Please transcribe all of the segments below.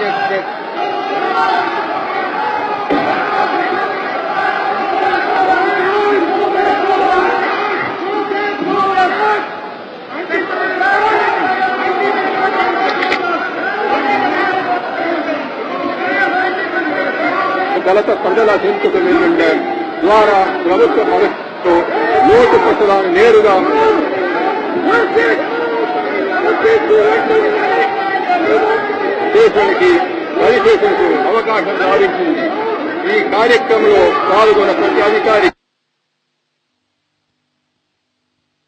check, check, check, check. దళిత ప్రజల చెంతకు వెళ్ళిండే ద్వారా ప్రభుత్వ పరిస్థితితో లోటు పట్టడాన్ని నేరుగా దేశానికి పనిచేసేందుకు అవకాశం సాధించింది ఈ కార్యక్రమంలో పాల్గొన్న ప్రతి అధికారి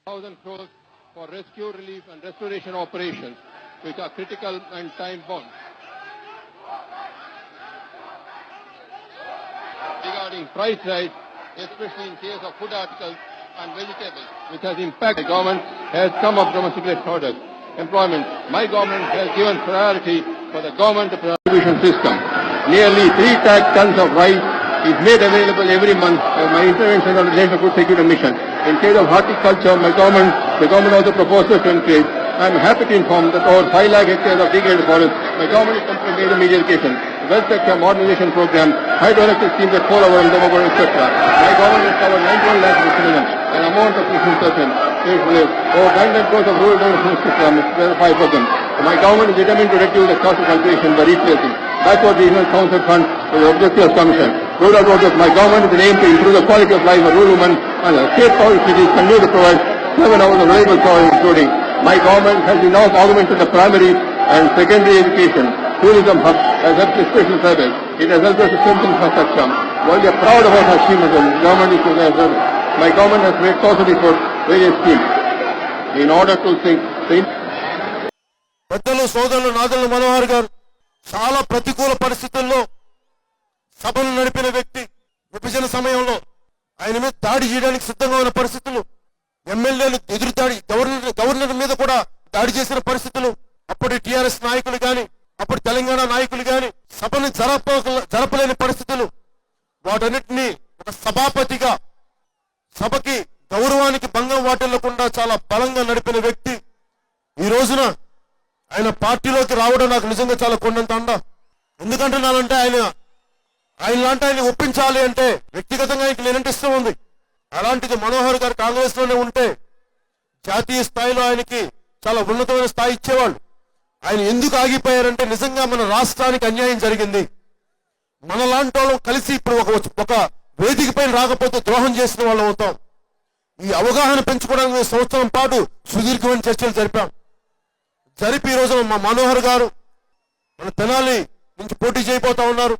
thousand crores for rescue, relief and restoration operations, which are critical and time bound. Regarding price rise, especially in case of food articles and vegetables, which has impacted the government, has come up domestic orders. Employment. My government has given priority for the government distribution system. Nearly 3 lakh tons of rice is made available every month by my intervention on the National Food Security Mission. In case of horticulture, my government, the government also proposes to increase. I am happy to inform that over 5 lakh hectares of degraded forest, my government is completing major media education, wealth sector modernization program, hydroelectric schemes at Kolavur and Damagor, etc. My government has covered 91 lakh an amount of 16%. Over 900 crores of rural development system, 5%. My government is determined to reduce the cost of cultivation by replacing backward regional council fund uh, for the objectives commission. Rural projects, my government is aim to improve the quality of life of rural women and the state power cities continue to provide seven hours of reliable power including. My government has now augmented the primary and secondary education. Tourism hub has helped the special service. It has helped us to strengthen infrastructure. While we are proud of our achievements, the government is uh, my government has made possible for various schemes. In order to think, think. పెద్దలు సోదరులు నాదల మనోహర్ గారు చాలా ప్రతికూల పరిస్థితుల్లో సభలు నడిపిన వ్యక్తి విభజన సమయంలో ఆయన మీద దాడి చేయడానికి సిద్ధంగా ఉన్న పరిస్థితులు ఎమ్మెల్యేలు ఎదురు దాడి గవర్నర్ గవర్నర్ మీద కూడా దాడి చేసిన పరిస్థితులు అప్పటి టిఆర్ఎస్ నాయకులు గాని అప్పటి తెలంగాణ నాయకులు గాని సభను జరప జరపలేని పరిస్థితులు. వాటన్నిటినీ ఒక సభాపతిగా సభకి గౌరవానికి భంగం వాటిల్లకుండా చాలా బలంగా నడిపిన వ్యక్తి ఈ రోజున ఆయన పార్టీలోకి రావడం నాకు నిజంగా చాలా కొండంత అండ. ఎందుకంటున్నానంటే ఆయన ఆయన లాంటి ఆయన ఒప్పించాలి అంటే వ్యక్తిగతంగా ఆయనకి నేనంటే ఇష్టం ఉంది. అలాంటిది మనోహర్ గారు కాంగ్రెస్లోనే ఉంటే జాతీయ స్థాయిలో ఆయనకి చాలా ఉన్నతమైన స్థాయి ఇచ్చేవాళ్ళు. ఆయన ఎందుకు ఆగిపోయారంటే నిజంగా మన రాష్ట్రానికి అన్యాయం జరిగింది. మన లాంటి వాళ్ళం కలిసి ఇప్పుడు ఒక ఒక వేదిక పైన రాకపోతే ద్రోహం చేసిన వాళ్ళం అవుతాం. ఈ అవగాహన పెంచుకోవడానికి సంవత్సరం పాటు సుదీర్ఘమైన చర్చలు జరిపాం. జరిపి ఈ రోజున మా మనోహర్ గారు మన తెనాలి నుంచి పోటీ చేయబోతా ఉన్నారు.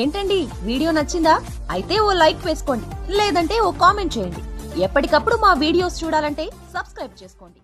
ఏంటండి? వీడియో నచ్చిందా? అయితే ఓ లైక్ వేసుకోండి. లేదంటే ఓ కామెంట్ చేయండి. ఎప్పటికప్పుడు మా వీడియోస్ చూడాలంటే సబ్స్క్రైబ్ చేసుకోండి.